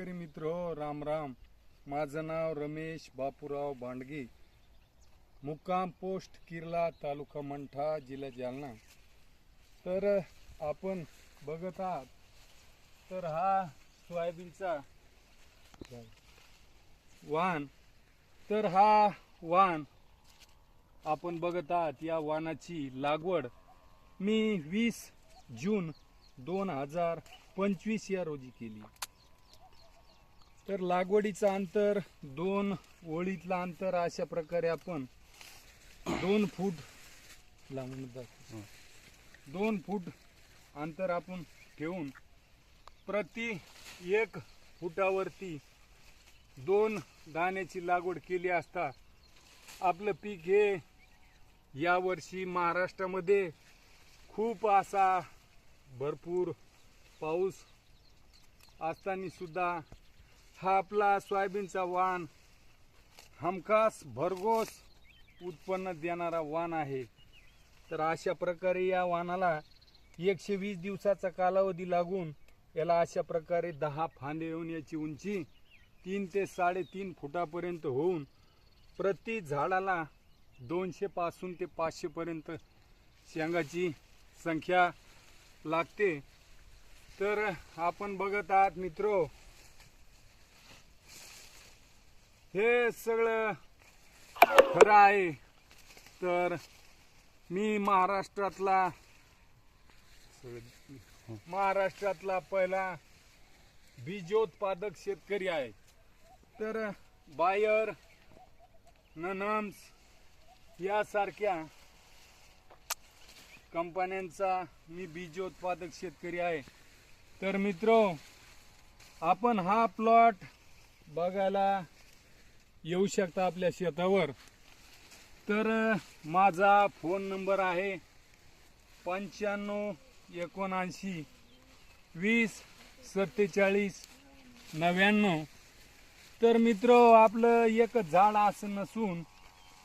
शेतकरी मित्र हो राम राम. माझं नाव रमेश बापूराव बांडगे. मुक्काम पोस्ट किर्ला तालुका मंठा जिल्हा जालना. तर आपण बघत आहात. तर हा सोयाबीनचा वाण तर हा वाण आपण बघत आहात. या वाहनाची लागवड मी वीस जून दोन हजार पंचवीस या रोजी केली. तर लागवडीचं अंतर दोन ओळीतलं अंतर अशा प्रकारे आपण दोन फूट दाखव. दोन फूट अंतर आपण ठेवून प्रति एक फुटावरती दोन दाण्याची लागवड केली असता आपलं पीक हे यावर्षी महाराष्ट्रामध्ये खूप असा भरपूर पाऊस असताना सुद्धा हा आपला सोयाबीनचा वाण. हमखास भरघोस उत्पन्न देणारा वाण आहे. तर अशा प्रकारे या वाणाला एकशे वीस दिवसाचा कालावधी लागून याला अशा प्रकारे दहा फांदे येऊन याची उंची तीन ते साडेतीन फुटापर्यंत होऊन प्रति झाडाला दोनशेपासून ते पाचशेपर्यंत शेंगाची संख्या लागते. तर आपण बघत आहात मित्रो हे सगळं खरं आहे. तर मी महाराष्ट्रातला महाराष्ट्रातला पहिला बीजोत्पादक शेतकरी आहे. तर बायर ननम्स यासारख्या कंपन्यांचा मी बीजोत्पादक शेतकरी आहे. तर मित्र आपण हा प्लॉट बघायला येऊ शकता आपल्या शेतावर. तर माझा फोन नंबर आहे पंच्याण्णव एकोणऐंशी वीस सत्तेचाळीस नव्याण्णव. तर मित्र आपलं एक झाड असं नसून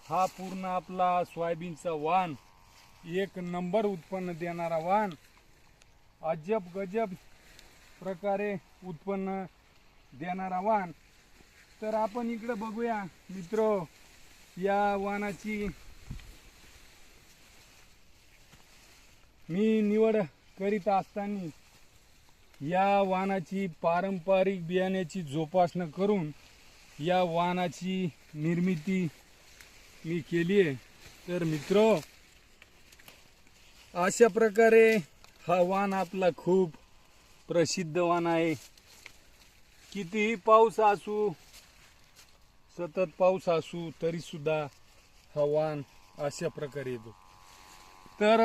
हा पूर्ण आपला सोयाबीनचा वाण एक नंबर उत्पन्न देणारा वाण अजब गजब प्रकारे उत्पन्न देणारा वाण तर आपण इकडे बघूया मित्र या वाहनाची मी निवड करीत असताना या वाहनाची पारंपरिक बियाण्याची जोपासना करून या वाहनाची निर्मिती मी केली आहे. तर मित्र अशा प्रकारे हा वाण आपला खूप प्रसिद्ध वाण आहे. कितीही पाऊस असू सतत पाऊस असू तरी सुद्धा हा वाण अशा प्रकारे येतो. तर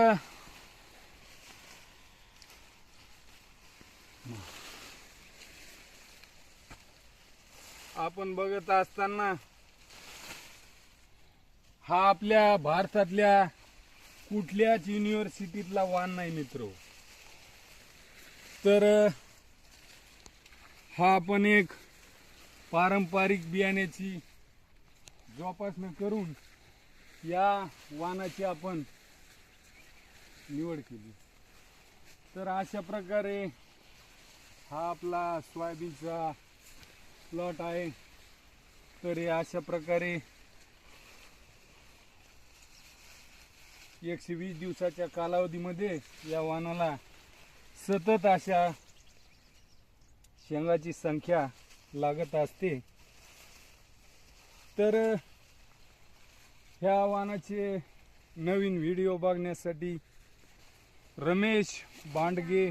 आपण बघत असताना हा आपल्या भारतातल्या कुठल्याच युनिव्हर्सिटीतला वाण नाही मित्र. तर हा आपण एक पारंपरिक बियाण्याची जोपासना करून या वानाची आपण निवड केली. तर अशा प्रकारे हा आपला सोयाबीनचा प्लॉट आहे. तर हे अशा प्रकारे एकशे वीस दिवसाच्या कालावधीमध्ये या वानाला सतत अशा शेंगाची संख्या लागत असते. तर ह्या वाहनाचे नवीन व्हिडिओ बघण्यासाठी रमेश बांडगे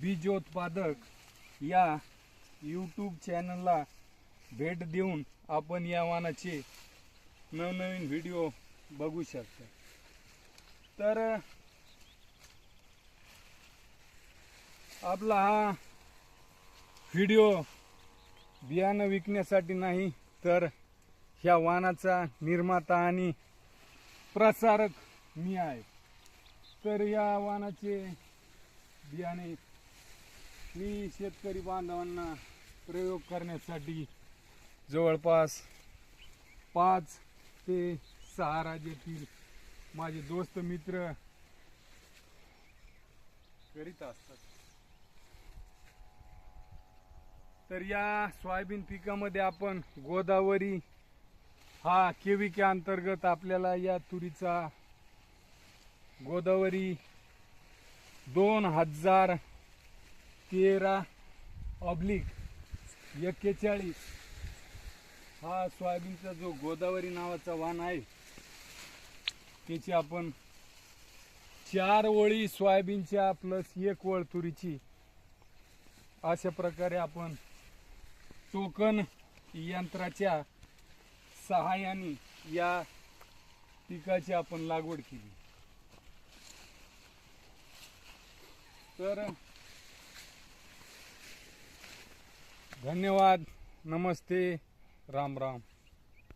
बीजोत्पादक या यूट्यूब चॅनलला भेट देऊन आपण या वाहनाचे नवनवीन व्हिडिओ बघू शकता. तर आपला हा व्हिडिओ बियाणं विकण्यासाठी नाही तर ह्या वाहनाचा निर्माता आणि प्रसारक मी आहे. तर या वाहनाचे बियाणे मी शेतकरी बांधवांना प्रयोग करण्यासाठी जवळपास पाच ते सहा राज्यातील माझे दोस्त मित्र करीत असतात. तर या सोयाबीन पिकामध्ये आपण गोदावरी हा केविके अंतर्गत आपल्याला या तुरीचा गोदावरी दोन हजार तेरा ऑब्लिक एक्केचाळीस हा सोयाबीनचा जो गोदावरी नावाचा वाण आहे त्याची आपण चार ओळी सोयाबीनच्या प्लस एक ओळ तुरीची अशा प्रकारे आपण टोकन यंत्राच्या सहाय्याने या पिकाची आपण लागवड केली. तर धन्यवाद. नमस्ते. राम राम.